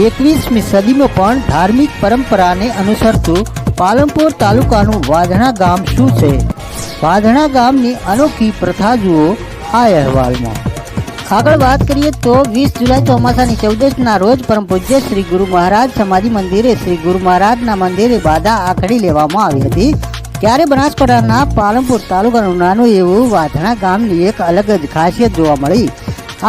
એકવીસમી સદીમાં પણ ધાર્મિક પરંપરાને અનુસરતું પાલનપુર તાલુકાનું વાધણા ગામ શું છે? વાધણા ગામની અનોખી પ્રથા જુઓ આ અહેવાલમાં. આગળ વાત કરીએ તો વીસ જુલાઈ ચોમાસાની ચૌદસના રોજ પરમ પૂજ્ય શ્રી ગુરુ મહારાજ સમાધિ મંદિરે શ્રી ગુરુ મહારાજના મંદિરે બાધા આખડી લેવામાં આવી હતી. ત્યારે બનાસકાંઠાના પાલનપુર તાલુકાનું નાનું એવું વાધણા ગામની એક અલગ જ ખાસિયત જોવા મળી.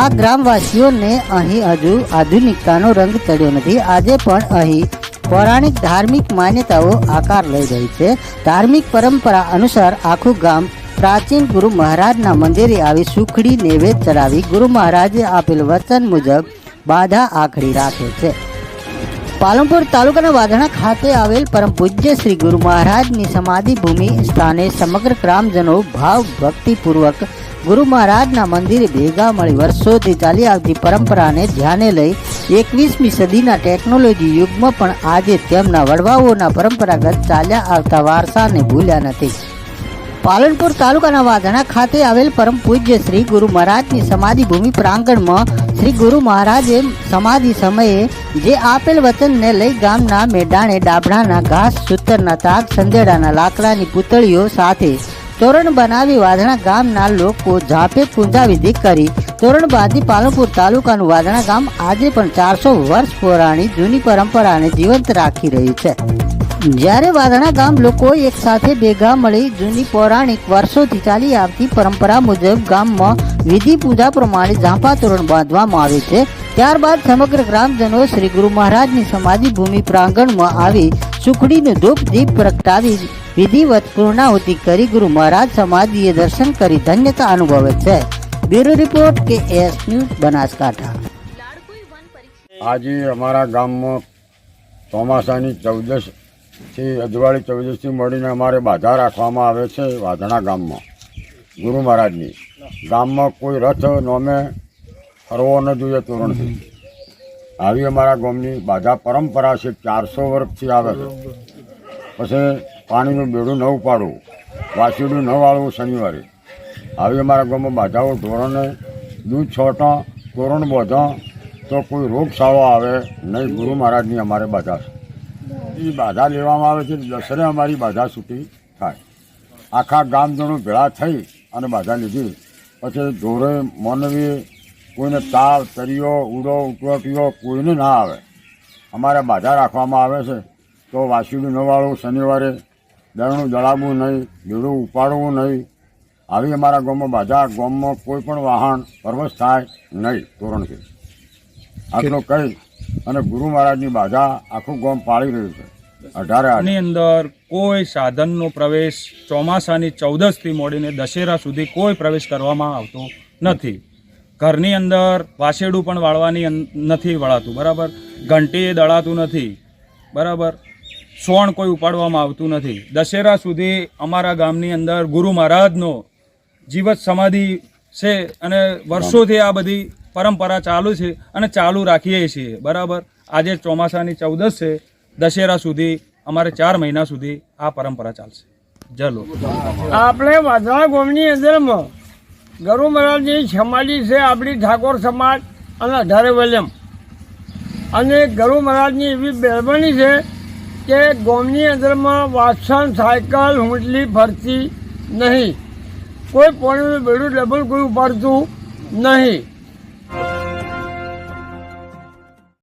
આ ગ્રામવાસીઓને અહીં હજુ આધુનિકતાનો રંગ ચડ્યો નથી. આજે પણ અહીં પૌરાણિક ધાર્મિક માન્યતાઓ આકાર લઈ રહી છે. ધાર્મિક પરંપરા અનુસાર આખું ગામ પ્રાચીન ગુરુ મહારાજના મંદિરે આવી સુખડી નૈવેદ ચડાવી ગુરુ મહારાજે આપેલ વચન મુજબ બાધા આખડી રાખે છે. પાલનપુર તાલુકાના વાધણા ખાતે આવેલ પરમ પૂજ્ય શ્રી ગુરુ મહારાજની સમાધિ ભૂમિ સ્થાને સમગ્ર ગ્રામજનો ભાવ ભક્તિપૂર્વક ગુરુ મહારાજના મંદિરે ભેગા મળી વર્ષોથી ચાલી આવતી પરંપરાને ધ્યાને લઈ એકવીસમી સદીના ટેકનોલોજી યુગમાં પણ આજે તેમના વડવાઓના પરંપરાગત ચાલ્યા આવતા વારસાને ભૂલ્યા નથી. પાલનપુર તાલુકાના વાધણા ખાતે આવેલ પરમ પૂજ્ય શ્રી ગુરુ મહારાજની સમાધિ ભૂમિ પ્રાંગણમાં શ્રી ગુરુ મહારાજે સમાધિ સમયે જે આપેલ વચનને લઈ ગામના મેદાણે ડાબડાના ઘાસ, સૂતરના તાગ સંદેડાના લાકડાની પૂતળીઓ સાથે તોરણ બનાવી વાધણા ગામના લોકો ઝાપે પૂજા વિધિ કરી. તોરણ બાંધી પાલનપુર તાલુકાનું વાધણા ગામ આજે પણ ચારસો વર્ષ પુરાણી જૂની પરંપરાને જીવંત રાખી રહ્યું છે. જ્યારે વાધણા ગામ લોકો એક સાથે ભેગા મળી જૂની પૌરાણિક વર્ષોથી ચાલી આવતી પરંપરા મુજબ ગામમાં વિધિ પૂજા પ્રમાણે ઝાંપા તોરણ બાંધવામાં આવે છે. ત્યારબાદ સમગ્ર ગ્રામજનો શ્રી ગુરુ મહારાજની સમાધિ ભૂમિ પ્રાંગણમાં આવી સુખડીનું ધૂપ દીપ પ્રગટાવી વિધિવત પૂર્ણાહુતિ કરી ગુરુ મહારાજ સમાધિએ દર્શન કરી ધન્યતા અનુભવે છે. Bureau report K S News Banaskantha. આજે અમારા ગામમાં ચોમાસાની ચૌદશથી અજવાળી ચૌદશથી મળીને અમારે બાધા રાખવામાં આવે છે વાધણા ગામમાં, ગુરુ મહારાજની. ગામમાં કોઈ રથ નોમે ફરવો ન જોઈએ તોરણથી. આવી અમારા ગામની બાધા પરંપરા છે, ચારસો વર્ષથી આવે છે. પછી પાણીનું બેડું ન ઉપાડવું. વાસીડું ન વાળવું શનિવારે. આવી અમારા ગામમાં બાધાઓ ધોરણે દૂધ છોટા તોરણ બોધા, તો કોઈ રોગ આવે નહીં. ગુરુ મહારાજની અમારે બાધા એ બાધા લેવામાં આવે છે દસરે અમારી બાધા છૂટી થાય. આખા ગામજણો ભેળા થઈ અને બાધા લીધી. પછી ઢોરે મોનવી કોઈને તાવ તરિયો ઉડો ઉકળોટીઓ કોઈને ના આવે. અમારે બાધા રાખવામાં આવે છે. તો વાસીડું વાળવું શનિવારે દળનું દળાવવું નહીં બેડું ઉપાડવું નહીં. આવી અમારા ગામમાં બાજા ગામમાં કોઈ પણ વાહન પરવશ થાય નહીં તોરણથી આટલો કહી અને ગુરુ મહારાજની બાજા આખું ગામ પાળી રહ્યું છે. અઢારે અંદર કોઈ સાધનનો પ્રવેશ ચોમાસાની ચૌદસથી મોડીને દશેરા સુધી કોઈ પ્રવેશ કરવામાં આવતો નથી. ઘરની અંદર વાસેડું પણ વાળવાની નથી વળાતું બરાબર? ઘંટી દળાતું નથી બરાબર? સોણ કોઈ ઉપાડવામાં આવતું નથી. દશેરા સુધી અમારા ગામની અંદર ગુરુ મહારાજનો જીવત સમાધિ છે અને વર્ષોથી આ બધી પરંપરા ચાલુ છે અને ચાલુ રાખીએ છીએ. બરાબર? આજે ચોમાસાની ચૌદસ છે. દશેરા સુધી, અમારે ચાર મહિના સુધી આ પરંપરા ચાલશે. ચલો આપણે વાધણા ગામની અંદરમાં ગરુ મહારાજની સમાધિ છે આપણી ઠાકોર સમાજ અને અઢારે વલમ અને ગરુ મહારાજની એવી મહેરબાની છે કે ગામની અંદરમાં વાસણ, સાયકલ હુંટલી ફરતી નહીં. કોઈ પાણીનું બેડું ડબલ કોઈ ઉપાડતું નહીં.